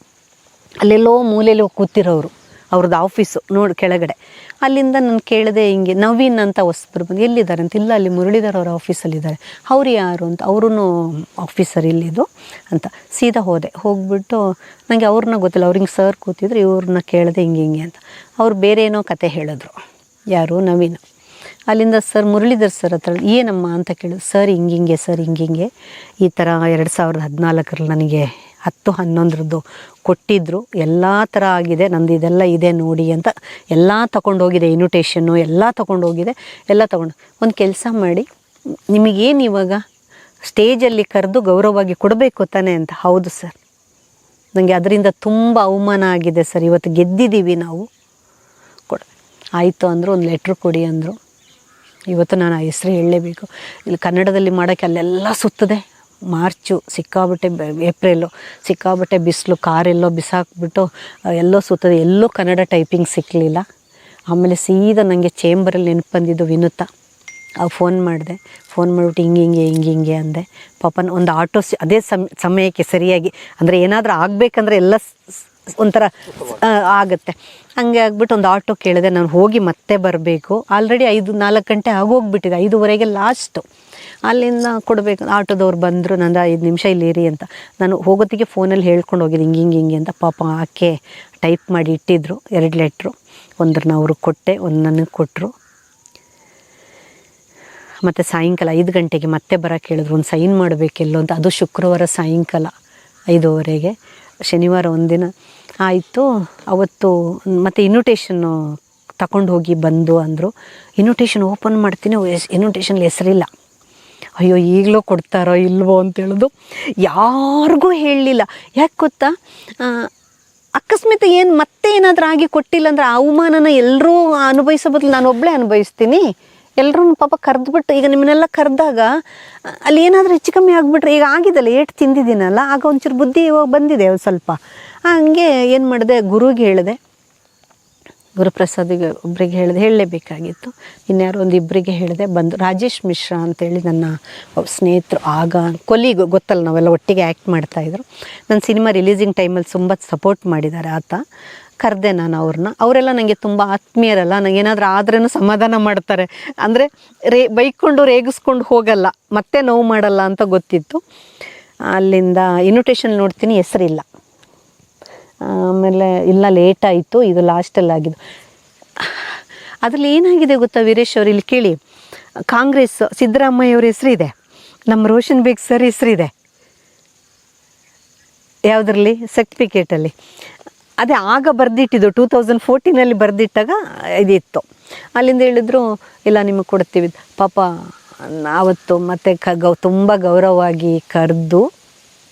ಅಲ್ಲೆಲ್ಲೋ ಮೂಲೆಯಲ್ಲಿ ಕೂತಿರೋರು. ಅವ್ರದ್ದು ಆಫೀಸು ನೋಡಿ ಕೆಳಗಡೆ. ಅಲ್ಲಿಂದ ನಾನು ಕೇಳಿದೆ ಹಿಂಗೆ, ನವೀನ್ ಅಂತ ಹೊಸಬ್ರು ಬಂದು ಎಲ್ಲಿದ್ದಾರೆ ಅಂತ, ಇಲ್ಲ ಅಲ್ಲಿ ಮುರಳೀಧರ್ ಅವ್ರ ಆಫೀಸಲ್ಲಿದ್ದಾರೆ ಅವ್ರು ಯಾರು ಅಂತ ಅವ್ರೂ ಆಫೀಸರ್ ಇಲ್ಲಿದು ಅಂತ ಸೀದಾ ಹೋದೆ. ಹೋಗ್ಬಿಟ್ಟು ನನಗೆ ಅವ್ರನ್ನ ಗೊತ್ತಿಲ್ಲ ಅವ್ರಿಗೆ ಸರ್ ಕೂತಿದ್ರು, ಇವ್ರನ್ನ ಕೇಳಿದೆ ಹಿಂಗೆ ಹಿಂಗೆ ಅಂತ. ಅವ್ರು ಬೇರೆ ಏನೋ ಕತೆ ಹೇಳಿದ್ರು. ಯಾರು? ನವೀನ್. ಅಲ್ಲಿಂದ ಸರ್ ಮುರಳೀಧರ್ ಸರ್ ಹತ್ರ, ಏನಮ್ಮ ಅಂತ ಕೇಳಿದ್ರು ಸರ್ ಹಿಂಗಿಂಗೆ ಸರ್ ಹಿಂಗಿಂಗೆ ಈ ಥರ ಎರಡು ಸಾವಿರದ ಹದಿನಾಲ್ಕರಲ್ಲಿ ನನಗೆ ಹತ್ತು ಹನ್ನೊಂದರದ್ದು ಕೊಟ್ಟಿದ್ದರು ಎಲ್ಲ ಥರ ಆಗಿದೆ, ನಂದು ಇದೆಲ್ಲ ಇದೆ ನೋಡಿ ಅಂತ ಎಲ್ಲ ತಗೊಂಡೋಗಿದೆ ಇನ್ವಿಟೇಷನ್ನು ಎಲ್ಲ ತಗೊಂಡೋಗಿದೆ, ಎಲ್ಲ ತಗೊಂಡು. ಒಂದು ಕೆಲಸ ಮಾಡಿ, ನಿಮಗೇನು ಇವಾಗ? ಸ್ಟೇಜಲ್ಲಿ ಕರೆದು ಗೌರವವಾಗಿ ಕೊಡಬೇಕು ತಾನೆ ಅಂತ. ಹೌದು ಸರ್ ನನಗೆ ಅದರಿಂದ ತುಂಬ ಅವಮಾನ ಆಗಿದೆ ಸರ್ ಇವತ್ತು ಗೆದ್ದಿದ್ದೀವಿ ನಾವು. ಕೊಡ, ಆಯಿತು ಅಂದರು, ಒಂದು ಲೆಟ್ರ್ ಕೊಡಿ ಅಂದರು. ಇವತ್ತು ನಾನು ಆ ಹೆಸರು ಹೇಳಲೇಬೇಕು. ಇಲ್ಲಿ ಕನ್ನಡದಲ್ಲಿ ಮಾಡೋಕ್ಕೆ ಅಲ್ಲೆಲ್ಲ ಸುತ್ತದೆ. ಮಾರ್ಚು ಸಿಕ್ಕಾಬಟ್ಟೆ ಏಪ್ರಿಲು ಸಿಕ್ಕಾಬಟ್ಟೆ ಬಿಸಿಲು ಕಾರೆಲ್ಲೋ ಬಿಸಾಕ್ಬಿಟ್ಟು ಎಲ್ಲೋ ಸುತ್ತದೆ ಎಲ್ಲೋ ಕನ್ನಡ ಟೈಪಿಂಗ್ ಸಿಕ್ಕಲಿಲ್ಲ ಆಮೇಲೆ ಸೀದಾ ನನಗೆ ಚೇಂಬರಲ್ಲಿ ನೆನಪು ಬಂದಿದ್ದು ವಿನುತ. ಆ, ಫೋನ್ ಮಾಡಿದೆ. ಫೋನ್ ಮಾಡಿಬಿಟ್ಟು ಹಿಂಗೆ ಹಿಂಗೆ ಹಿಂಗೆ ಹಿಂಗೆ ಅಂದೆ. ಪಾಪನ ಒಂದು ಆಟೋ ಸಿ, ಅದೇ ಸಮ್, ಸಮಯಕ್ಕೆ ಸರಿಯಾಗಿ, ಅಂದರೆ ಏನಾದರೂ ಆಗಬೇಕಂದ್ರೆ ಎಲ್ಲ ಒಂಥರ ಆಗುತ್ತೆ. ಹಂಗೆ ಆಗ್ಬಿಟ್ಟು ಒಂದು ಆಟೋ ಕೇಳಿದೆ. ನಾನು ಹೋಗಿ ಮತ್ತೆ ಬರಬೇಕು. ಆಲ್ರೆಡಿ ಐದು ನಾಲ್ಕು ಗಂಟೆ ಆಗೋಗ್ಬಿಟ್ಟಿದೆ. ಐದುವರೆಗೆ ಲಾಸ್ಟು. ಅಲ್ಲಿಂದ ಕೊಡಬೇಕು. ಆಟೋದವ್ರು ಬಂದರು, ನಂದು ಐದು ನಿಮಿಷ ಇಲ್ಲಿ ಇರಿ ಅಂತ. ನಾನು ಹೋಗೋತ್ತಿಗೆ ಫೋನಲ್ಲಿ ಹೇಳ್ಕೊಂಡು ಹೋಗಿದ್ದೆ ಹಿಂಗೆ ಹಿಂಗೆ ಹಿಂಗೆ ಅಂತ. ಪಾಪ ಆಕೆ ಟೈಪ್ ಮಾಡಿ ಇಟ್ಟಿದ್ರು, ಎರಡು ಲೆಟ್ರು. ಒಂದ್ರನ್ನ ಅವ್ರಿಗೆ ಕೊಟ್ಟೆ ಒಂದು ನನಗೆ ಕೊಟ್ಟರು ಮತ್ತು ಸಾಯಂಕಾಲ ಐದು ಗಂಟೆಗೆ ಮತ್ತೆ ಬರೋಕ್ಕೆ ಹೇಳಿದ್ರು, ಒಂದು ಸೈನ್ ಮಾಡಬೇಕೆಲ್ಲೋ ಅಂತ. ಅದು ಶುಕ್ರವಾರ ಸಾಯಂಕಾಲ ಐದುವರೆಗೆ. ಶನಿವಾರ ಒಂದಿನ ಆಯಿತು. ಅವತ್ತು ಮತ್ತು ಇನ್ವಿಟೇಷನ್ನು ತಗೊಂಡು ಹೋಗಿ ಬಂದು ಅಂದರು. ಇನ್ವಿಟೇಷನ್ ಓಪನ್ ಮಾಡ್ತೀನಿ ಇನ್ವಿಟೇಷನ್ ಹೆಸರಿಲ್ಲ. ಅಯ್ಯೋ, ಈಗಲೂ ಕೊಡ್ತಾರೋ ಇಲ್ವೋ ಅಂತ ಹೇಳೋದು ಯಾರಿಗೂ ಹೇಳಲಿಲ್ಲ. ಯಾಕೆ ಗೊತ್ತಾ? ಅಕಸ್ಮಾತ್ ಏನು ಮತ್ತೆ ಏನಾದರೂ ಆಗಿ ಕೊಟ್ಟಿಲ್ಲ ಅಂದ್ರೆ ಅವಮಾನನ ಎಲ್ಲರೂ ಅನುಭವಿಸೋ ಬದಲು ನಾನು ಒಬ್ಬಳೇ ಅನುಭವಿಸ್ತೀನಿ. ಎಲ್ಲರೂ ಪಾಪ ಕರೆದ್ಬಿಟ್ಟು, ಈಗ ನಿಮ್ಮನ್ನೆಲ್ಲ ಕರೆದಾಗ ಅಲ್ಲಿ ಏನಾದರೂ ಹೆಚ್ಚು ಕಮ್ಮಿ ಆಗಿಬಿಟ್ರೆ ಈಗ ಆಗಿದಲ್ಲ, ಏಟು ತಿಂದಿದ್ದೀನಲ್ಲ, ಆಗ ಒಂಚೂರು ಬುದ್ಧಿ ಬಂದಿದೆ ಸ್ವಲ್ಪ. ಹಂಗೆ ಏನು ಮಾಡಿದೆ, ಗುರುಗೆ ಹೇಳಿದೆ. ಗುರುಪ್ರಸಾದಿಗೆ ಒಬ್ಬರಿಗೆ ಹೇಳಿದೆ, ಹೇಳಲೇಬೇಕಾಗಿತ್ತು. ಇನ್ಯಾರೋ ಒಂದು ಇಬ್ಬರಿಗೆ ಹೇಳಿದೆ, ಬಂದು ರಾಜೇಶ್ ಮಿಶ್ರಾ ಅಂತೇಳಿ ನನ್ನ ಸ್ನೇಹಿತರು, ಆಗ ಕೊಲ್ಲಿಗೆ ಗೊತ್ತಲ್ಲ, ನಾವೆಲ್ಲ ಒಟ್ಟಿಗೆ ಆ್ಯಕ್ಟ್ ಮಾಡ್ತಾಯಿದ್ರು ನನ್ನ ಸಿನಿಮಾ ರಿಲೀಸಿಂಗ್ ಟೈಮಲ್ಲಿ ತುಂಬ ಸಪೋರ್ಟ್ ಮಾಡಿದ್ದಾರೆ ಆತ. ಕರೆದೆ ನಾನು ಅವ್ರನ್ನ. ಅವರೆಲ್ಲ ನನಗೆ ತುಂಬ ಆತ್ಮೀಯರಲ್ಲ ನನಗೆ ಏನಾದರೂ ಆದ್ರೂ ಸಮಾಧಾನ ಮಾಡ್ತಾರೆ. ಅಂದರೆ ರೇ, ಬೈಕೊಂಡು ರೇಗಿಸ್ಕೊಂಡು ಹೋಗಲ್ಲ, ಮತ್ತೆ ನೋವು ಮಾಡಲ್ಲ ಅಂತ ಗೊತ್ತಿತ್ತು. ಅಲ್ಲಿಂದ ಇನ್ವಿಟೇಷನ್ ನೋಡ್ತೀನಿ, ಹೆಸರಿಲ್ಲ. ಆಮೇಲೆ ಇಲ್ಲ ಲೇಟ್ ಆಯಿತು, ಇದು ಲಾಸ್ಟಲ್ಲಿ ಆಗಿದ್ದು. ಅದರಲ್ಲಿ ಏನಾಗಿದೆ ಗೊತ್ತಾ ವೀರೇಶ್ ಅವರು, ಇಲ್ಲಿ ಕೇಳಿ. ಕಾಂಗ್ರೆಸ್, ಸಿದ್ದರಾಮಯ್ಯ ಅವ್ರ ಹೆಸರಿದೆ. ನಮ್ಮ ರೋಷನ್ ಬೇಗ್ ಸರ್ ಹೆಸರಿದೆ. ಯಾವುದರಲ್ಲಿ? ಸರ್ಟಿಫಿಕೇಟಲ್ಲಿ ಅದೇ ಆಗ ಬರೆದಿಟ್ಟಿದ್ದು ಟೂ ತೌಸಂಡ್ ಫೋರ್ಟೀನಲ್ಲಿ ಬರೆದಿಟ್ಟಾಗ ಇದಿತ್ತು. ಅಲ್ಲಿಂದ ಹೇಳಿದ್ರು, ಇಲ್ಲ, ನಿಮಗೆ ಕೊಡ್ತೀವಿ. ಪಾಪ ಆವತ್ತು ಮತ್ತು ಕ ಗೌ, ತುಂಬ ಗೌರವವಾಗಿ ಕರೆದು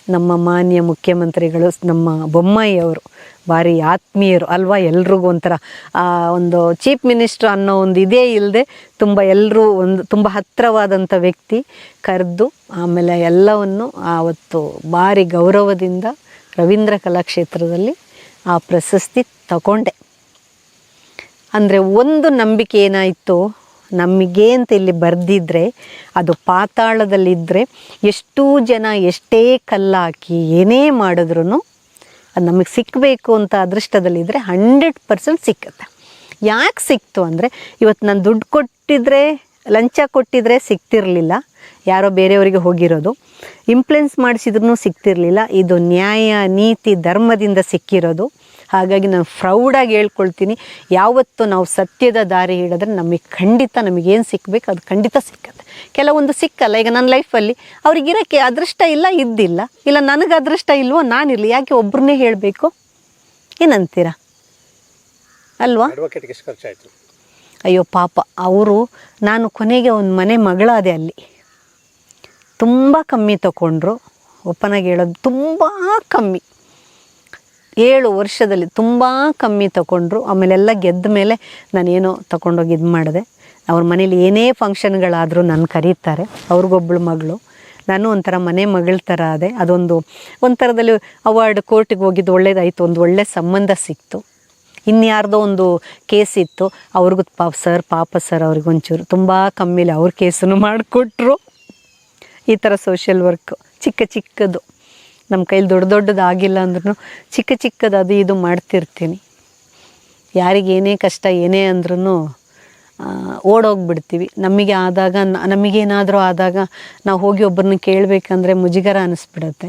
ನಮ್ಮ ಮಾನ್ಯ ಮುಖ್ಯಮಂತ್ರಿಗಳು, ನಮ್ಮ ಬೊಮ್ಮಾಯಿಯವರು, ಭಾರಿ ಆತ್ಮೀಯರು ಅಲ್ವಾ ಎಲ್ರಿಗೂ ಒಂಥರ, ಆ, ಒಂದು ಚೀಫ್ ಮಿನಿಸ್ಟರ್ ಅನ್ನೋ ಒಂದು ಇದೇ ಇಲ್ಲದೆ ತುಂಬ ಎಲ್ಲರೂ ಒಂದು ತುಂಬ ಹತ್ತಿರವಾದಂಥ ವ್ಯಕ್ತಿ ಕರೆದು ಆಮೇಲೆ ಎಲ್ಲವನ್ನು ಆವತ್ತು ಭಾರಿ ಗೌರವದಿಂದ ರವೀಂದ್ರ ಕಲಾಕ್ಷೇತ್ರದಲ್ಲಿ ಆ ಪ್ರಶಸ್ತಿ ತಗೊಂಡೆ. ಅಂದರೆ ಒಂದು ನಂಬಿಕೆ ಏನಾಯಿತು ನಮಗೆ ಅಂತ ಇಲ್ಲಿ ಬರೆದಿದ್ರೆ, ಅದು ಪಾತಾಳದಲ್ಲಿದ್ದರೆ ಎಷ್ಟೂ ಜನ ಎಷ್ಟೇ ಕಲ್ಲಾಕಿ ಏನೇ ಮಾಡಿದ್ರೂ ಅದು ನಮಗೆ ಸಿಕ್ಕಬೇಕು ಅಂತ ಅದೃಷ್ಟದಲ್ಲಿದ್ದರೆ ಹಂಡ್ರೆಡ್ ಪರ್ಸೆಂಟ್ ಸಿಕ್ಕತ್ತೆ. ಯಾಕೆ ಸಿಕ್ತು ಅಂದರೆ, ಇವತ್ತು ನಾನು ದುಡ್ಡು ಕೊಟ್ಟಿದ್ರೆ, ಲಂಚ ಕೊಟ್ಟಿದ್ರೆ ಸಿಗ್ತಿರಲಿಲ್ಲ ಯಾರೋ ಬೇರೆಯವರಿಗೆ ಹೋಗಿರೋದು. ಇಂಪ್ಲೆನ್ಸ್ ಮಾಡಿಸಿದ್ರೂ ಸಿಗ್ತಿರಲಿಲ್ಲ ಇದು ನ್ಯಾಯ, ನೀತಿ, ಧರ್ಮದಿಂದ ಸಿಕ್ಕಿರೋದು. ಹಾಗಾಗಿ ನಾನು ಪ್ರೌಡಾಗಿ ಹೇಳ್ಕೊಳ್ತೀನಿ. ಯಾವತ್ತು ನಾವು ಸತ್ಯದ ದಾರಿ ಹಿಡಿದ್ರೆ ನಮಗೆ ಖಂಡಿತ ನಮಗೇನು ಸಿಕ್ಕಬೇಕು ಅದು ಖಂಡಿತ ಸಿಕ್ಕತ್ತೆ. ಕೆಲವೊಂದು ಸಿಕ್ಕಲ್ಲ. ಈಗ ನನ್ನ ಲೈಫಲ್ಲಿ ಅವ್ರಿಗಿರೋಕ್ಕೆ ಅದೃಷ್ಟ ಇಲ್ಲ ಇದ್ದಿಲ್ಲ. ಇಲ್ಲ ನನಗೆ ಅದೃಷ್ಟ ಇಲ್ವೋ ನಾನಿರಲಿ. ಯಾಕೆ ಒಬ್ಬರನ್ನೇ ಹೇಳಬೇಕು? ಏನಂತೀರಾ? ಅಲ್ವಾ? ಅಯ್ಯೋ ಪಾಪ. ಅವರು ನಾನು ಕೊನೆಗೆ ಒಂದು ಮನೆ ಮಗಳಾದೆ ಅಲ್ಲಿ. ತುಂಬ ಕಮ್ಮಿ ತಗೊಂಡ್ರು. ಒಪ್ಪನಾಗಿ ಹೇಳೋದು ತುಂಬ ಕಮ್ಮಿ. ಏಳು ವರ್ಷದಲ್ಲಿ ತುಂಬ ಕಮ್ಮಿ ತಗೊಂಡ್ರು. ಆಮೇಲೆಲ್ಲ ಗೆದ್ದ ಮೇಲೆ ನಾನೇನೋ ತಗೊಂಡೋಗಿ ಇದು ಮಾಡಿದೆ. ಅವ್ರ ಮನೇಲಿ ಏನೇ ಫಂಕ್ಷನ್ಗಳಾದರೂ ನಾನು ಕರೀತಾರೆ. ಅವ್ರಿಗೊಬ್ಬಳು ಮಗಳು. ನಾನು ಒಂಥರ ಮನೆ ಮಗಳ ಥರ ಆದೆ. ಅದೊಂದು ಒಂಥರದಲ್ಲಿ ಅವಾರ್ಡ್ ಕೋರ್ಟಿಗೆ ಹೋಗಿದ್ದು ಒಳ್ಳೇದಾಯಿತು. ಒಂದು ಒಳ್ಳೆ ಸಂಬಂಧ ಸಿಕ್ತು. ಇನ್ಯಾರ್ದೋ ಒಂದು ಕೇಸ್ ಇತ್ತು. ಅವ್ರಿಗೂ ಪಾಪ ಸರ್ ಪಾಪ ಸರ್ ಅವ್ರಿಗೊಂಚೂರು ತುಂಬ ಕಮ್ಮಿಲಿ ಅವ್ರ ಕೇಸನ್ನು ಮಾಡಿಕೊಟ್ರು. ಈ ಥರ ಸೋಷಿಯಲ್ ವರ್ಕ್ ಚಿಕ್ಕ ಚಿಕ್ಕದು. ನಮ್ಮ ಕೈಲಿ ದೊಡ್ಡ ದೊಡ್ಡದಾಗಿಲ್ಲ ಅಂದ್ರೂ ಚಿಕ್ಕ ಚಿಕ್ಕದು ಅದು ಇದು ಮಾಡ್ತಿರ್ತೀನಿ. ಯಾರಿಗೆ ಏನೇ ಕಷ್ಟ ಏನೇ ಅಂದ್ರೂ ಓಡೋಗ್ಬಿಡ್ತೀವಿ. ನಮಗೆ ಆದಾಗ ನಮಗೇನಾದರೂ ಆದಾಗ ನಾವು ಹೋಗಿ ಒಬ್ಬರನ್ನ ಕೇಳಬೇಕಂದ್ರೆ ಮುಜುಗರ ಅನ್ನಿಸ್ಬಿಡತ್ತೆ